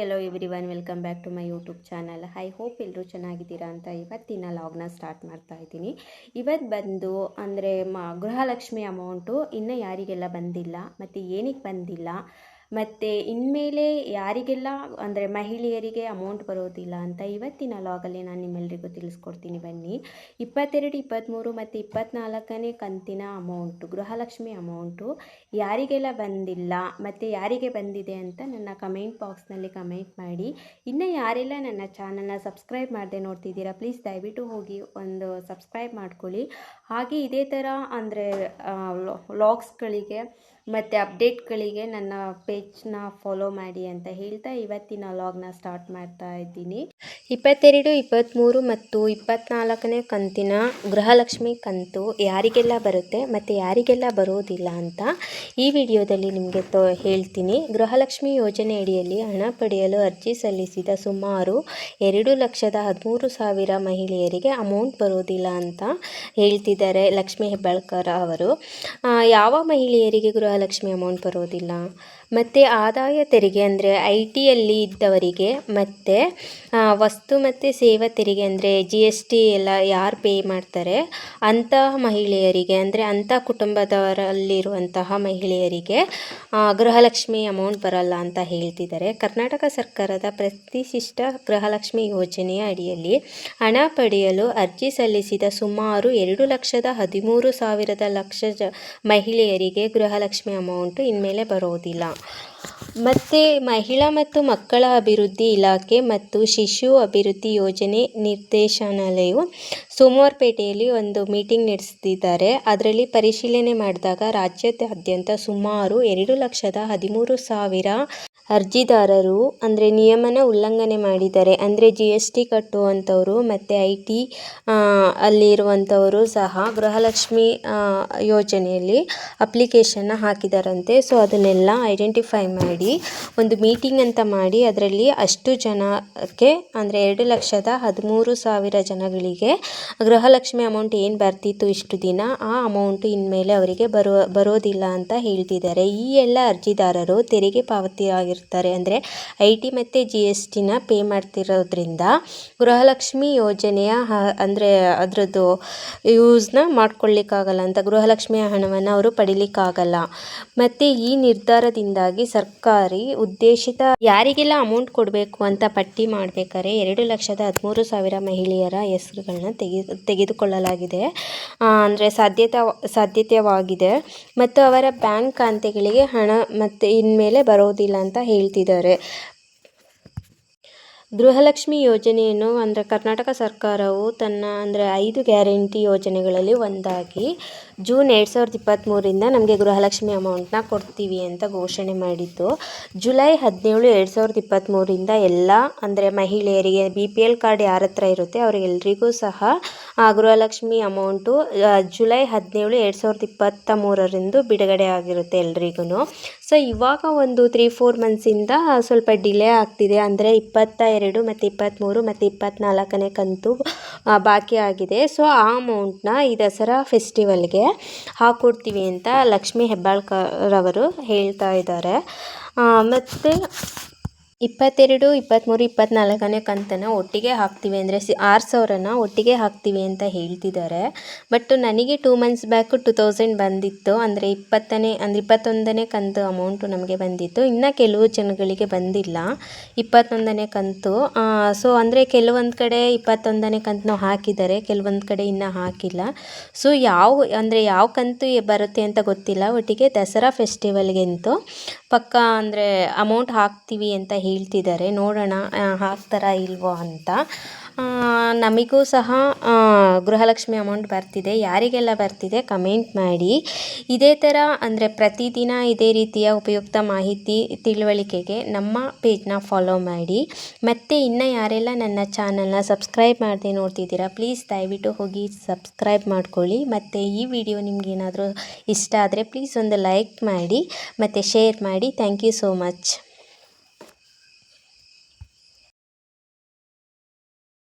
Hello everyone welcome back to my YouTube channel I hope ಎಲ್ಲರೂ ಚೆನ್ನಾಗಿದ್ದೀರಾ ಅಂತ ಇವತ್ತಿನ ಲಾಗ್ನ ಸ್ಟಾರ್ಟ್ ಮಾಡ್ತಾ ಇದ್ದೀನಿ. ಇವತ್ತು ಬಂದು ಅಂದರೆ ಮ ಗೃಹಲಕ್ಷ್ಮಿ ಅಮೌಂಟು ಇನ್ನೂ ಯಾರಿಗೆಲ್ಲ ಬಂದಿಲ್ಲ, ಮತ್ತು ಏನಕ್ಕೆ ಬಂದಿಲ್ಲ ಮತ್ತು ಇನ್ಮೇಲೆ ಯಾರಿಗೆಲ್ಲ, ಅಂದರೆ ಮಹಿಳೆಯರಿಗೆ ಅಮೌಂಟ್ ಬರೋದಿಲ್ಲ ಅಂತ ಇವತ್ತಿನ ಲಾಗಲ್ಲಿ ನಾನು ನಿಮ್ಮೆಲ್ಲರಿಗೂ ತಿಳಿಸ್ಕೊಡ್ತೀನಿ ಬನ್ನಿ. ಇಪ್ಪತ್ತೆರಡು ಇಪ್ಪತ್ತ್ಮೂರು ಮತ್ತು ಇಪ್ಪತ್ತ್ನಾಲ್ಕನೇ ಕಂತಿನ ಅಮೌಂಟು ಗೃಹಲಕ್ಷ್ಮಿ ಅಮೌಂಟು ಯಾರಿಗೆಲ್ಲ ಬಂದಿಲ್ಲ ಮತ್ತು ಯಾರಿಗೆ ಬಂದಿದೆ ಅಂತ ನನ್ನ ಕಮೆಂಟ್ ಬಾಕ್ಸ್ನಲ್ಲಿ ಕಮೆಂಟ್ ಮಾಡಿ. ಇನ್ನು ಯಾರೆಲ್ಲ ನನ್ನ ಚಾನಲ್ನ ಸಬ್ಸ್ಕ್ರೈಬ್ ಮಾಡದೆ ನೋಡ್ತಿದ್ದೀರಾ ಪ್ಲೀಸ್ ದಯವಿಟ್ಟು ಹೋಗಿ ಒಂದು ಸಬ್ಸ್ಕ್ರೈಬ್ ಮಾಡ್ಕೊಳ್ಳಿ. ಹಾಗೆ ಇದೇ ಥರ ಅಂದರೆ ವ್ಲಾಗ್ಸ್ಗಳಿಗೆ ಮತ್ತು ಅಪ್ಡೇಟ್ಗಳಿಗೆ ನನ್ನ ಪೇಜ್ನ ಫಾಲೋ ಮಾಡಿ ಅಂತ ಹೇಳ್ತಾ ಇವತ್ತಿನ ಲಾಗ್ನ ಸ್ಟಾರ್ಟ್ ಮಾಡ್ತಾ ಇದ್ದೀನಿ. ಇಪ್ಪತ್ತೆರಡು ಇಪ್ಪತ್ತ್ಮೂರು ಮತ್ತು ಇಪ್ಪತ್ತ್ನಾಲ್ಕನೇ ಕಂತಿನ ಗೃಹಲಕ್ಷ್ಮಿ ಕಂತು ಯಾರಿಗೆಲ್ಲ ಬರುತ್ತೆ ಮತ್ತು ಯಾರಿಗೆಲ್ಲ ಬರೋದಿಲ್ಲ ಅಂತ ಈ ವಿಡಿಯೋದಲ್ಲಿ ನಿಮಗೆ ತೋ ಹೇಳ್ತೀನಿ. ಗೃಹಲಕ್ಷ್ಮಿ ಯೋಜನೆ ಅಡಿಯಲ್ಲಿ ಹಣ ಪಡೆಯಲು ಅರ್ಜಿ ಸಲ್ಲಿಸಿದ ಸುಮಾರು ಎರಡು ಲಕ್ಷದ ಹದಿಮೂರು ಸಾವಿರ ಮಹಿಳೆಯರಿಗೆ ಅಮೌಂಟ್ ಬರೋದಿಲ್ಲ ಅಂತ ಹೇಳ್ತಿದ್ದಾರೆ ಲಕ್ಷ್ಮಿ ಹೆಬ್ಬಾಳ್ಕರ್ ಅವರು. ಯಾವ ಮಹಿಳೆಯರಿಗೆ ಗೃಹಲಕ್ಷ್ಮಿ ಅಮೌಂಟ್ ಬರೋದಿಲ್ಲ? ಮತ್ತು ಆದಾಯ ತೆರಿಗೆ ಅಂದರೆ ಐ ಟಿಯಲ್ಲಿ ಇದ್ದವರಿಗೆ ಮತ್ತು ವಸ್ತು ಮತ್ತು ಸೇವಾ ತೆರಿಗೆ ಅಂದರೆ ಜಿ ಎಸ್ ಟಿ ಎಲ್ಲ ಯಾರು ಪೇ ಮಾಡ್ತಾರೆ? ಅಂತಹ ಮಹಿಳೆಯರಿಗೆ ಅಂದರೆ ಅಂಥ ಕುಟುಂಬದವರಲ್ಲಿರುವಂತಹ ಮಹಿಳೆಯರಿಗೆ ಗೃಹಲಕ್ಷ್ಮಿ ಅಮೌಂಟ್ ಬರಲ್ಲ ಅಂತ ಹೇಳ್ತಿದ್ದಾರೆ. ಕರ್ನಾಟಕ ಸರ್ಕಾರದ ಪ್ರತಿಶಿಷ್ಟ ಗೃಹಲಕ್ಷ್ಮಿ ಯೋಜನೆಯ ಅಡಿಯಲ್ಲಿ ಹಣ ಪಡೆಯಲು ಅರ್ಜಿ ಸಲ್ಲಿಸಿದ ಸುಮಾರು ಎರಡು ಲಕ್ಷದ ಹದಿಮೂರು ಸಾವಿರದ ಲಕ್ಷ ಜ, ಮಹಿಳೆಯರಿಗೆ ಗೃಹಲಕ್ಷ್ಮಿ ಅಮೌಂಟ್ ಇನ್ಮೇಲೆ ಬರೋದಿಲ್ಲ. ಮತ್ತು ಮಹಿಳಾ ಮತ್ತು ಮಕ್ಕಳ ಅಭಿವೃದ್ಧಿ ಇಲಾಖೆ ಮತ್ತು ಶಿಶು ಅಭಿವೃದ್ಧಿ ಯೋಜನೆ ನಿರ್ದೇಶನಾಲಯವು ಸೋಮವಾರಪೇಟೆಯಲ್ಲಿ ಒಂದು ಮೀಟಿಂಗ್ ನಡೆಸ್ತಿದ್ದಾರೆ ಅದರಲ್ಲಿ ಪರಿಶೀಲನೆ ಮಾಡಿದಾಗ ರಾಜ್ಯದಾದ್ಯಂತ ಸುಮಾರು ಎರಡು ಲಕ್ಷದ ಹದಿಮೂರು ಸಾವಿರ ಅರ್ಜಿದಾರರು, ಅಂದರೆ ನಿಯಮನ ಉಲ್ಲಂಘನೆ ಮಾಡಿದ್ದಾರೆ. ಅಂದರೆ ಜಿ ಎಸ್ ಟಿ ಕಟ್ಟುವಂಥವರು ಮತ್ತು ಐ ಟಿ ಅಲ್ಲಿರುವಂಥವರು ಸಹ ಗೃಹಲಕ್ಷ್ಮಿ ಯೋಜನೆಯಲ್ಲಿ ಅಪ್ಲಿಕೇಶನ್ನ ಹಾಕಿದಾರಂತೆ. ಸೊ ಅದನ್ನೆಲ್ಲ ಐಡೆಂಟಿಫೈ ಮಾಡಿ, ಒಂದು ಮೀಟಿಂಗ್ ಅಂತ ಮಾಡಿ, ಅದರಲ್ಲಿ ಅಷ್ಟು ಜನಕ್ಕೆ, ಅಂದರೆ ಎರಡು ಲಕ್ಷದ ಹದಿಮೂರು ಸಾವಿರ ಜನಗಳಿಗೆ ಗೃಹಲಕ್ಷ್ಮಿ ಅಮೌಂಟ್ ಏನು ಬರ್ತಿತ್ತು ಇಷ್ಟು ದಿನ? ಆ ಅಮೌಂಟ್ ಇನ್ಮೇಲೆ ಅವರಿಗೆ ಬರೋ ಬರೋದಿಲ್ಲ ಅಂತ ಹೇಳ್ತಿದ್ದಾರೆ. ಈ ಎಲ್ಲ ಅರ್ಜಿದಾರರು ತೆರಿಗೆ ಪಾವತಿ ಆಗಿರ್ತಾರೆ ಅಂದರೆ ಐ ಟಿ ಮತ್ತು ಜಿ ಎಸ್ ಟಿನ ಪೇ ಮಾಡ್ತಿರೋದ್ರಿಂದ ಗೃಹಲಕ್ಷ್ಮಿ ಯೋಜನೆಯ ಅಂದರೆ ಅದರದ್ದು ಯೂಸ್ನ ಮಾಡ್ಕೊಳ್ಳಿಕ್ಕಾಗಲ್ಲ ಅಂತ ಗೃಹಲಕ್ಷ್ಮಿಯ ಹಣವನ್ನು ಅವರು ಪಡಿಲಿಕ್ಕಾಗಲ್ಲ. ಮತ್ತು ಈ ನಿರ್ಧಾರದಿಂದಾಗಿ ಸರ್ಕಾರಿ ಉದ್ದೇಶಿತ ಯಾರಿಗೆಲ್ಲ ಅಮೌಂಟ್ ಕೊಡಬೇಕು ಅಂತ ಪಟ್ಟಿ ಮಾಡಬೇಕಾದ್ರೆ ಎರಡು ಲಕ್ಷದ ಹದಿಮೂರು ಸಾವಿರ ಮಹಿಳೆಯರ ಹೆಸರುಗಳನ್ನ ತೆಗೆದು ತೆಗೆದುಕೊಳ್ಳಲಾಗಿದೆ. ಅಂದರೆ ಸಾಧ್ಯತೆ ಸಾಧ್ಯತೆವಾಗಿದೆ ಮತ್ತು ಅವರ ಬ್ಯಾಂಕ್ ಖಾತೆಗಳಿಗೆ ಹಣ ಮತ್ತು ಇನ್ಮೇಲೆ ಬರೋದಿಲ್ಲ ಅಂತ ಹೇಳ್ತಿದ್ದಾರೆ. ಗೃಹಲಕ್ಷ್ಮಿ ಯೋಜನೆಯನ್ನು ಅಂದರೆ ಕರ್ನಾಟಕ ಸರ್ಕಾರವು ತನ್ನ ಅಂದರೆ ಐದು ಗ್ಯಾರಂಟಿ ಯೋಜನೆಗಳಲ್ಲಿ ಒಂದಾಗಿ ಜೂನ್ ಎರಡು ಸಾವಿರದ ಇಪ್ಪತ್ತ್ಮೂರಿಂದ ನಮಗೆ ಗೃಹಲಕ್ಷ್ಮಿ ಅಮೌಂಟ್ನ ಕೊಡ್ತೀವಿ ಅಂತ ಘೋಷಣೆ ಮಾಡಿತ್ತು ಜುಲೈ ಹದಿನೇಳು ಎರಡು ಸಾವಿರದ ಇಪ್ಪತ್ತ್ಮೂರಿಂದ ಎಲ್ಲ ಅಂದರೆ ಮಹಿಳೆಯರಿಗೆ ಬಿ ಪಿ ಎಲ್ ಕಾರ್ಡ್ ಯಾರ ಹತ್ರ ಇರುತ್ತೆ ಅವರಿಗೆಲ್ರಿಗೂ ಸಹ ಗೃಹಲಕ್ಷ್ಮಿ ಅಮೌಂಟು ಜುಲೈ ಹದಿನೇಳು ಎರಡು ಸಾವಿರದ ಇಪ್ಪತ್ತ ಮೂರರಂದು ಬಿಡುಗಡೆ ಆಗಿರುತ್ತೆ ಎಲ್ರಿಗೂ ಸೊ ಇವಾಗ ಒಂದು ತ್ರೀ ಫೋರ್ ಮಂತ್ಸಿಂದ ಸ್ವಲ್ಪ ಡಿಲೇ ಆಗ್ತಿದೆ. ಅಂದರೆ ಇಪ್ಪತ್ತ ಎರಡು ಮತ್ತು ಇಪ್ಪತ್ತ್ಮೂರು ಮತ್ತು ಇಪ್ಪತ್ತ್ನಾಲ್ಕನೇ ಕಂತು ಬಾಕಿ ಆಗಿದೆ. ಸೊ ಆ ಅಮೌಂಟ್ನ ಈ ದಸರಾ ಫೆಸ್ಟಿವಲ್ಗೆ ಹಾಕ್ಕೊಡ್ತೀವಿ ಅಂತ ಲಕ್ಷ್ಮೀ ಹೆಬ್ಬಾಳ್ಕರ್ ಅವರು ಹೇಳ್ತಾ ಇದ್ದಾರೆ. ಮತ್ತು ಇಪ್ಪತ್ತೆರಡು ಇಪ್ಪತ್ತ್ಮೂರು ಇಪ್ಪತ್ತ್ನಾಲ್ಕನೇ ಕಂತನ್ನು ಒಟ್ಟಿಗೆ ಹಾಕ್ತೀವಿ ಅಂದರೆ ಸಿ, ಆರು ಸಾವಿರನ ಒಟ್ಟಿಗೆ ಹಾಕ್ತೀವಿ ಅಂತ ಹೇಳ್ತಿದ್ದಾರೆ. ಬಟ್ ನನಗೆ two months back two thousand ಬಂದಿತ್ತು. ಅಂದರೆ ಇಪ್ಪತ್ತನೇ, ಅಂದರೆ ಇಪ್ಪತ್ತೊಂದನೇ ಕಂತು ಅಮೌಂಟು ನಮಗೆ ಬಂದಿತ್ತು. ಇನ್ನು ಕೆಲವು ಜನಗಳಿಗೆ ಬಂದಿಲ್ಲ. ಇಪ್ಪತ್ತೊಂದನೇ ಕಂತು ಸೊ ಅಂದರೆ ಕೆಲವೊಂದು ಕಡೆ ಇಪ್ಪತ್ತೊಂದನೇ ಕಂತನ್ನು ಹಾಕಿದ್ದಾರೆ. ಕೆಲವೊಂದು ಕಡೆ ಇನ್ನೂ ಹಾಕಿಲ್ಲ. ಸೊ ಯಾವ, ಅಂದರೆ ಯಾವ ಕಂತು ಬರುತ್ತೆ ಅಂತ ಗೊತ್ತಿಲ್ಲ. ಒಟ್ಟಿಗೆ ದಸರಾ ಫೆಸ್ಟಿವಲ್ಗಂತೂ ಪಕ್ಕ ಅಂದರೆ ಅಮೌಂಟ್ ಹಾಕ್ತೀವಿ ಅಂತ ಹೇಳ್ತಿದ್ದಾರೆ ನೋಡೋಣ ಹಾಕ್ತಾರಾ ಇಲ್ವೋ ಅಂತ. ನಮಗೂ ಸಹ ಗೃಹಲಕ್ಷ್ಮಿ ಅಮೌಂಟ್ ಬರ್ತಿದೆ. ಯಾರಿಗೆಲ್ಲ ಬರ್ತಿದೆ ಕಮೆಂಟ್ ಮಾಡಿ. ಇದೇ ಥರ ಅಂದರೆ ಪ್ರತಿದಿನ ಇದೇ ರೀತಿಯ ಉಪಯುಕ್ತ ಮಾಹಿತಿ ತಿಳುವಳಿಕೆಗೆ ನಮ್ಮ ಪೇಜ್ನ ಫಾಲೋ ಮಾಡಿ. ಮತ್ತು ಇನ್ನು ಯಾರೆಲ್ಲ ನನ್ನ ಚಾನಲ್ನ ಸಬ್ಸ್ಕ್ರೈಬ್ ಮಾಡದೆ ನೋಡ್ತಿದ್ದೀರಾ ಪ್ಲೀಸ್ ದಯವಿಟ್ಟು ಹೋಗಿ ಸಬ್ಸ್ಕ್ರೈಬ್ ಮಾಡ್ಕೊಳ್ಳಿ. ಮತ್ತು ಈ ವಿಡಿಯೋ ನಿಮಗೇನಾದರೂ ಇಷ್ಟ ಆದರೆ ಪ್ಲೀಸ್ ಒಂದು ಲೈಕ್ ಮಾಡಿ, ಮತ್ತು ಶೇರ್ ಮಾಡಿ. Thank you so much